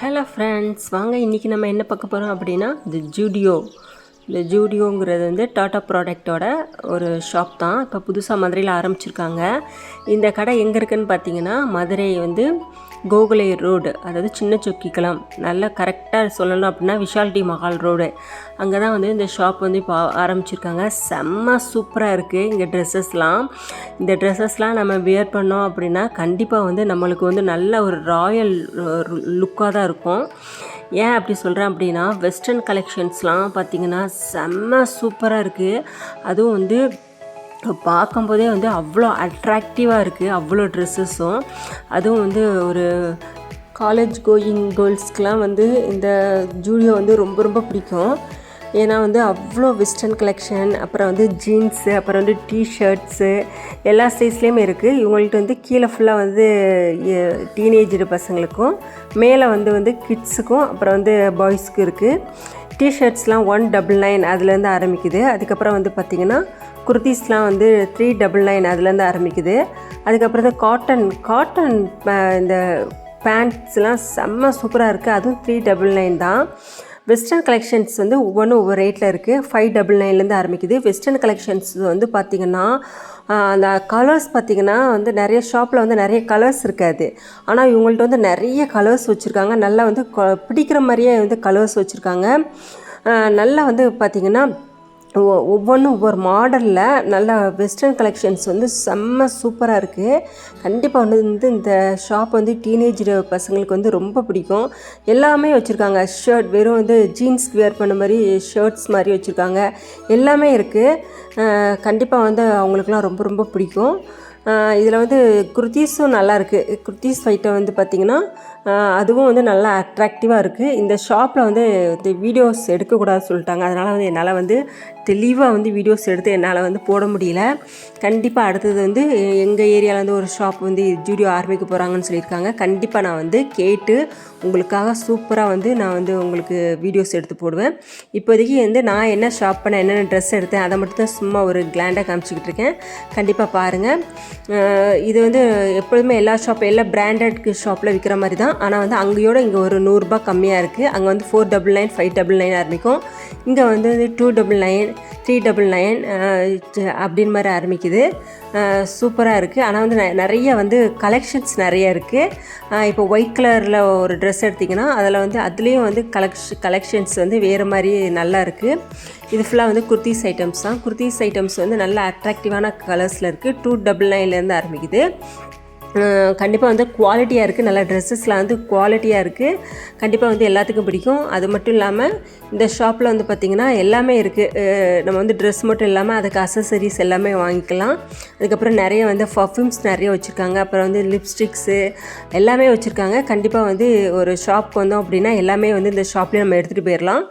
Hello friends வாங்க இன்றைக்கி நம்ம என்ன பார்க்க போகிறோம் அப்படின்னா இந்த ஜூடியோ. இந்த ஜூடியோங்கிறது வந்து டாட்டா ப்ராடக்டோட ஒரு ஷாப் தான். இப்போ புதுசாக மதுரையில் ஆரம்பிச்சிருக்காங்க. இந்த கடை எங்கே இருக்குதுன்னு பார்த்தீங்கன்னா மதுரை வந்து கோகுலை ரோடு அதாவது சின்ன சொக்கிக்குளம் நல்லா கரெக்டாக சொல்லணும் அப்படின்னா விஷால்டி மஹால் ரோடு. அங்கே தான் வந்து இந்த ஷாப் வந்து இப்போ ஆரம்பிச்சிருக்காங்க. செம்ம சூப்பராக இருக்குது இங்கே ட்ரெஸ்ஸஸ்லாம். இந்த ட்ரெஸ்ஸஸ்லாம் நம்ம வியர் பண்ணோம் அப்படின்னா கண்டிப்பாக வந்து நம்மளுக்கு வந்து நல்ல ஒரு ராயல் லுக்காக தான் இருக்கும். ஏன் அப்படி சொல்கிறேன் அப்படின்னா வெஸ்டர்ன் கலெக்ஷன்ஸ்லாம் பார்த்திங்கன்னா செம்ம சூப்பராக இருக்குது அதுவும் வந்து பார்க்கும்போதே வந்து அவ்வளோ அட்ராக்டிவாக இருக்குது அவ்வளோ ட்ரெஸ்ஸஸும் அதுவும் வந்து ஒரு காலேஜ் கோயிங் கேர்ள்ஸ்க்கெலாம் வந்து இந்த ஜூடியோ வந்து ரொம்ப ரொம்ப பிடிக்கும். ஏன்னா வந்து அவ்வளோ வெஸ்டர்ன் கலெக்ஷன் அப்புறம் வந்து ஜீன்ஸு அப்புறம் வந்து டிஷர்ட்ஸு எல்லா சைஸ்லேயுமே இருக்குது இவங்கள்ட்ட வந்து கீழே ஃபுல்லாக வந்து டீனேஜரு பசங்களுக்கும் மேலே வந்து வந்து கிட்ஸுக்கும் அப்புறம் வந்து பாய்ஸ்க்கும் இருக்குது டிஷர்ட்ஸ்லாம் ஒன் டபுள் நைன் அதுலேருந்து ஆரம்பிக்குது. அதுக்கப்புறம் வந்து பார்த்திங்கன்னா குர்த்திஸ்லாம் வந்து த்ரீ டபுள் நைன் அதுலேருந்து ஆரம்பிக்குது. அதுக்கப்புறம் தான் காட்டன் காட்டன் இந்த பேண்ட்ஸ்லாம் செம்ம சூப்பராக இருக்குது அதுவும் த்ரீ டபுள் நைன் தான். வெஸ்டர்ன் கலெக்ஷன்ஸ் வந்து ஒவ்வொன்றும் ஒவ்வொரு ரேட்டில் இருக்குது ஃபைவ் டபுள் நைன்லேருந்து ஆரம்பிக்குது. வெஸ்டர்ன் கலெக்ஷன்ஸ் வந்து பார்த்திங்கன்னா அந்த கலர்ஸ் பார்த்திங்கன்னா வந்து நிறைய ஷாப்பில் வந்து நிறைய கலர்ஸ் இருக்காது. ஆனால் இவங்கள்ட்ட வந்து நிறைய கலர்ஸ் வச்சுருக்காங்க. நல்லா வந்து பிடிக்கிற மாதிரியே வந்து கலர்ஸ் வச்சுருக்காங்க. நல்லா வந்து பார்த்திங்கன்னா ஒவ்வொன்றும் ஒவ்வொரு மாடலில் நல்ல வெஸ்டர்ன் கலெக்ஷன்ஸ் வந்து செம்ம சூப்பராக இருக்குது கண்டிப்பாக வந்து வந்து இந்த ஷாப் வந்து டீனேஜ் பசங்களுக்கு வந்து ரொம்ப பிடிக்கும். எல்லாமே வச்சுருக்காங்க. ஷர்ட் வெறும் வந்து ஜீன்ஸ்க்கு வேர் பண்ண மாதிரி ஷர்ட்ஸ் மாதிரி வச்சுருக்காங்க. எல்லாமே இருக்குது கண்டிப்பாக வந்து அவங்களுக்குலாம் ரொம்ப ரொம்ப பிடிக்கும். இதில் வந்து குர்த்தீஸும் நல்லாயிருக்கு குர்த்தீஸ் ஃபைட்டை வந்து பார்த்திங்கன்னா அதுவும் வந்து நல்லா அட்ராக்டிவாக இருக்குது இந்த ஷாப்பில் வந்து வீடியோஸ் எடுக்கக்கூடாதுன்னு சொல்லிட்டாங்க. அதனால் வந்து என்னால் வந்து தெளிவாக வந்து வீடியோஸ் எடுத்து என்னால் வந்து போட முடியல. கண்டிப்பாக அடுத்தது வந்து எங்கள் ஏரியாவில் வந்து ஒரு ஷாப் வந்து ஜூடியோ ஆரம்பிக்க போகிறாங்கன்னு சொல்லியிருக்காங்க. கண்டிப்பாக நான் வந்து கேட்டு உங்களுக்காக சூப்பராக வந்து நான் வந்து உங்களுக்கு வீடியோஸ் எடுத்து போடுவேன். இப்போதைக்கு வந்து நான் என்ன ஷாப் பண்ண என்னென்ன ட்ரெஸ் எடுத்தேன் அதை மட்டும் தான் சும்மா ஒரு கிளாண்டாக காமிச்சிக்கிட்டு இருக்கேன். கண்டிப்பாக பாருங்கள் இது வந்து எப்பொழுதுமே எல்லா ஷாப் எல்லா பிராண்டட் ஷாப்பில் விற்கிற மாதிரி தான். ஆனால் வந்து அங்கேயோட இங்கே ஒரு நூறுரூபா கம்மியாக இருக்குது அங்கே வந்து four double nine five double nine ஆரம்பிக்கும் இங்கே வந்து two double nine three double nine அப்படின்னு மாதிரி ஆரம்பிக்குது. சூப்பராக இருக்குது ஆனால் வந்து நிறைய வந்து கலெக்ஷன்ஸ் நிறைய இருக்குது இப்போ ஒயிட் கலரில் ஒரு ட்ரெஸ் எடுத்திங்கன்னா அதில் வந்து அதுலேயும் வந்து கலெக்ஷ கலெக்ஷன்ஸ் வந்து வேறு மாதிரி நல்லா இருக்குது இது ஃபுல்லாக வந்து குர்த்திஸ் ஐட்டம்ஸ் தான். குர்த்திஸ் ஐட்டம்ஸ் வந்து நல்ல அட்ராக்டிவான கலர்ஸில் இருக்குது டூ டபுள் நைன்லேருந்து ஆரம்பிக்குது. கண்டிப்பாக வந்து குவாலிட்டியாக இருக்குது நல்லா ட்ரெஸ்ஸஸ்லாம் வந்து குவாலிட்டியாக இருக்குது கண்டிப்பாக வந்து எல்லாத்துக்கும் பிடிக்கும். அது மட்டும் இல்லாமல் இந்த ஷாப்பில் வந்து பார்த்திங்கன்னா எல்லாமே இருக்குது நம்ம வந்து ட்ரெஸ் மட்டும் இல்லாமல் அதுக்கு அசசரிஸ் எல்லாமே வாங்கிக்கலாம். அதுக்கப்புறம் நிறைய வந்து பர்ஃப்யூம்ஸ் நிறைய வச்சுருக்காங்க. அப்புறம் வந்து லிப்ஸ்டிக்ஸு எல்லாமே வச்சுருக்காங்க. கண்டிப்பாக வந்து ஒரு ஷாப் வந்தோம் அப்படின்னா எல்லாமே வந்து இந்த ஷாப்லேயே நம்ம எடுத்துகிட்டு போயிடலாம்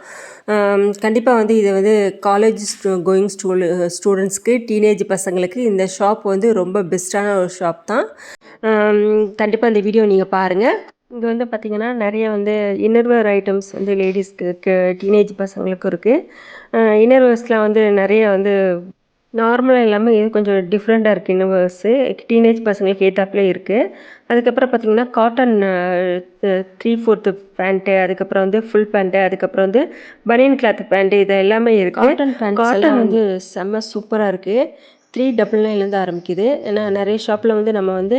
கண்டிப்பாக வந்து இது வந்து காலேஜ் ஸ்டூ கோயிங் ஸ்டூ ஸ்டூடெண்ட்ஸ்க்கு டீனேஜ் பசங்களுக்கு இந்த ஷாப் வந்து ரொம்ப பெஸ்ட்டான ஒரு ஷாப் தான். கண்டிப்பாக இந்த வீடியோ நீங்கள் பாருங்கள் இங்கே வந்து பார்த்திங்கன்னா நிறைய வந்து இன்னர்வேர் ஐட்டம்ஸ் வந்து லேடிஸ்க்கு டீனேஜ் பசங்களுக்கும் இருக்குது இன்னர்வேர்ஸில் வந்து நிறைய வந்து நார்மலாக இல்லாமல் இது கொஞ்சம் டிஃப்ரெண்ட்டாக இருக்குது இன்னர்வேர்ஸு டீனேஜ் பசங்களுக்கு ஏற்றாப்புல இருக்குது அதுக்கப்புறம் பார்த்திங்கன்னா காட்டன் த்ரீ ஃபோர்த்து பேண்ட்டு அதுக்கப்புறம் வந்து ஃபுல் பேண்ட்டு அதுக்கப்புறம் வந்து பனியன் கிளாத் பேண்ட்டு இது எல்லாமே இருக்குது காட்டன் பேண்ட் காட்டன் வந்து செம்ம சூப்பராக இருக்குது த்ரீ டபுள் நைன்லேருந்து ஆரம்பிக்குது. ஏன்னா நிறைய ஷாப்பில் வந்து நம்ம வந்து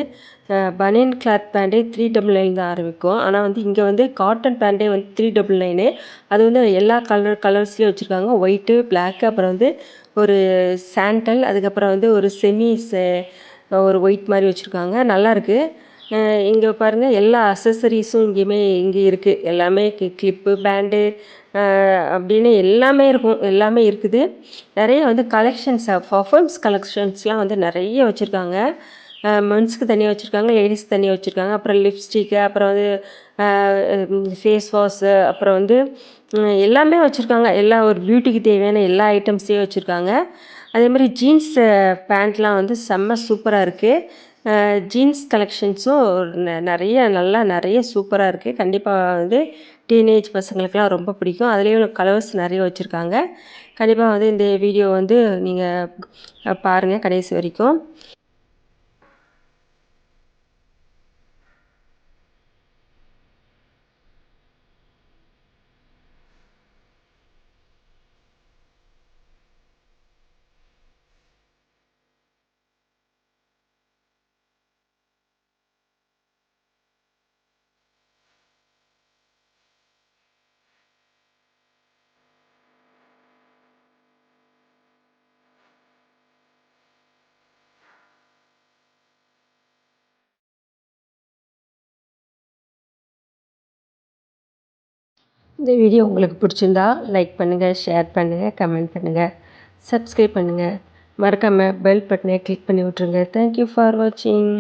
பனியன் கிளாத் பேண்ட்டே த்ரீ டபுள் நைன் தான் ஆரம்பிக்கும். ஆனால் வந்து இங்கே வந்து காட்டன் பேண்ட்டே வந்து த்ரீ டபுள் நைனு. அது வந்து எல்லா கலர் கலர்ஸ்லேயும் வச்சுருக்காங்க. ஒயிட்டு பிளாக்கு அப்புறம் வந்து ஒரு சாண்டல் அதுக்கப்புறம் வந்து ஒரு செமிஸ் ஒரு ஒயிட் மாதிரி வச்சுருக்காங்க. நல்லாயிருக்கு இங்கே பாருங்கள் எல்லா அசஸரீஸும் இங்கேயுமே இங்கே இருக்குது எல்லாமே கி கிளிப்பு பேண்டு அப்படின்னு எல்லாமே இருக்கும். எல்லாமே இருக்குது. நிறைய வந்து கலெக்ஷன்ஸ் பர்ஃபார்ம்ஸ் கலெக்ஷன்ஸ்லாம் வந்து நிறைய வச்சுருக்காங்க. மென்ஸ்க்கு தனியாக வச்சுருக்காங்க லேடிஸ்க்கு தனியாக வச்சுருக்காங்க. அப்புறம் லிப்ஸ்டிக்கு அப்புறம் வந்து ஃபேஸ் வாஷு அப்புறம் வந்து எல்லாமே வச்சுருக்காங்க. எல்லா ஒரு பியூட்டிக்கு தேவையான எல்லா ஐட்டம்ஸையும் வச்சுருக்காங்க. அதே மாதிரி ஜீன்ஸு பேண்ட்லாம் வந்து செம்ம சூப்பராக இருக்குது ஜீன்ஸ் கலெக்ஷன்ஸும் நிறைய நல்லா நிறைய சூப்பராக இருக்குது கண்டிப்பாக வந்து டீனேஜ் பசங்களுக்கெலாம் ரொம்ப பிடிக்கும். அதுலேயும் கலர்ஸ் நிறைய வச்சுருக்காங்க. கண்டிப்பாக வந்து இந்த வீடியோ வந்து நீங்கள் பாருங்கள் கடைசி வரைக்கும். இந்த வீடியோ உங்களுக்கு பிடிச்சிருந்தா லைக் பண்ணுங்கள் ஷேர் பண்ணுங்கள் கமெண்ட் பண்ணுங்கள் சப்ஸ்கிரைப் பண்ணுங்கள் மறக்காமல் பெல் பட்டனை கிளிக் பண்ணி விட்ருங்க தேங்க்யூ ஃபார் வாட்சிங்